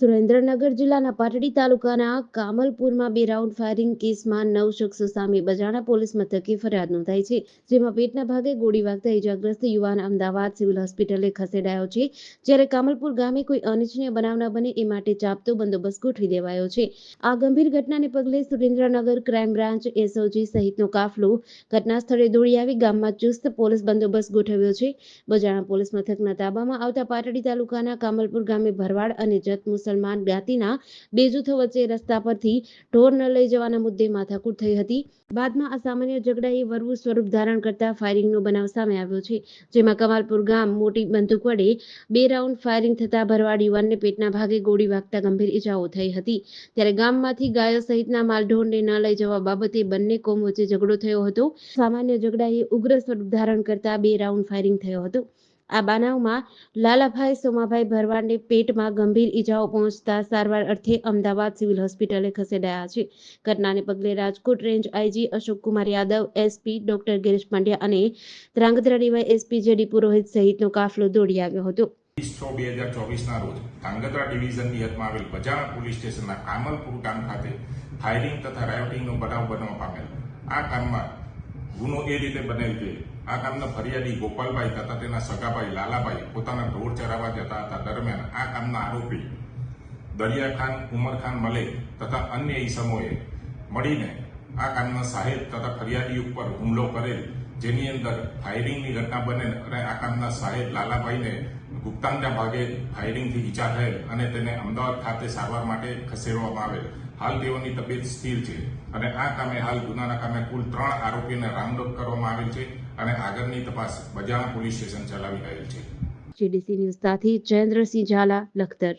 સુરેન્દ્રનગર જિલ્લાના પાટડી તાલુકાના કામલપુરમાં બે રાઉન્ડ ફાયરિંગ કેસમાં નવ શખ્સો સામે બજાણા પોલીસ મથકે ફરિયાદ નોંધાઈ છે, જેમાં પેટના ભાગે ગોળી વાગતા ઇજાગ્રસ્ત યુવાન અમદાવાદ સિવિલ હોસ્પિટલે ખસેડાયો છે, જ્યારે કામલપુર ગામે કોઈ અનિચ્છનીય બનાવ ન બને એ માટે ચાપતો બંદોબસ્ત ગોઠવી દેવાયો છે. આ ગંભીર ઘટનાને પગલે સુરેન્દ્રનગર ક્રાઇમ બ્રાન્ચ એસઓજી સહિતનો કાફલો ઘટના સ્થળે દોડી આવી ગામમાં ચુસ્ત પોલીસ બંદોબસ્ત ગોઠવ્યો છે. બજાણા પોલીસ મથકના તાબામાં આવતા પાટડી તાલુકાના કામલપુર ગામે ભરવાડ અને જત મુસલમાન જ્ઞાતિના બે જૂથો વચ્ચે રસ્તા પરથી ઢોર ન લઈ જવાના મુદ્દે માથાકૂટ થઈ હતી. બાદમાં આ સામાન્ય ઝઘડાએ વરવું સ્વરૂપ ધારણ કરતા ફાયરિંગનો બનાવ સામે આવ્યો છે, જેમાં કમાલપુર ગામ મોટી બંદૂક વડે બે રાઉન્ડ ફાયરિંગ થતા ભરવાડ યુવાનને પેટના ભાગે ગોળી વાગતા ગંભીર ઈજાઓ થઈ હતી. ત્યારે ગામમાંથી ગાયો સહિતના માલઢોરને ન લઈ જવા બાબતે બંને કોમ વચ્ચે ઝઘડો થયો હતો. સામાન્ય ઝઘડાએ ઉગ્ર સ્વરૂપ ધારણ કરતા બે રાઉન્ડ ફાયરિંગ થયો હતો. આ બનાવમાં લાલાભાઈ સોમાભાઈ ભરવાડને પેટમાં ગંભીર ઈજાઓ પહોંચતા સારવાર અર્થે અમદાવાદ સિવિલ હોસ્પિટલે ખસેડાયા છે. ઘટનાને પગલે Rajkot range IG Ashok Kumar Yadav, SP doctor Girish Pandya અને Dhrangadhra DY SP JD Purohit સહિતનો કાફલો દોડી આવ્યો હતો. ફાયરિંગ તથા રાયોટિંગનો બનાવ બનવા પામેલ. આ કામમાં ગુનો એ રીતે બનેલ કે આ કામના ફરિયાદી ગોપાલભાઈ તથા તેના સગાભાઈ લાલાભાઈ પોતાના ઢોર ચરાવવા જતા હતા. દરમિયાન આ કામના આરોપી દરિયાખાન, ઉમરખાન, મલેક તથા અન્ય ઈસમોએ મળીને આ કામના સાહેબ તથા ફરિયાદી ઉપર હુમલો કરેલ, જેની અંદર ફાયરિંગની ઘટના બને અને આ કામના સાહેબ લાલાભાઈને ગુપ્તાંગના ભાગે ફાયરિંગથી ઇજા થયેલ અને તેને અમદાવાદ ખાતે સારવાર માટે ખસેડવામાં આવેલ. હાલ તેઓની તબિયત સ્થિર છે અને આ કામે હાલ ગુનાના કામે કુલ ત્રણ આરોપીને રાઉન્ડ અપ કરવામાં આવેલ છે અને આગળની તપાસ બજાણા પોલીસ સ્ટેશન ચલાવી રહેલ છે. જીડીસી જયેન્દ્રસિંહ ઝાલા, લખતર.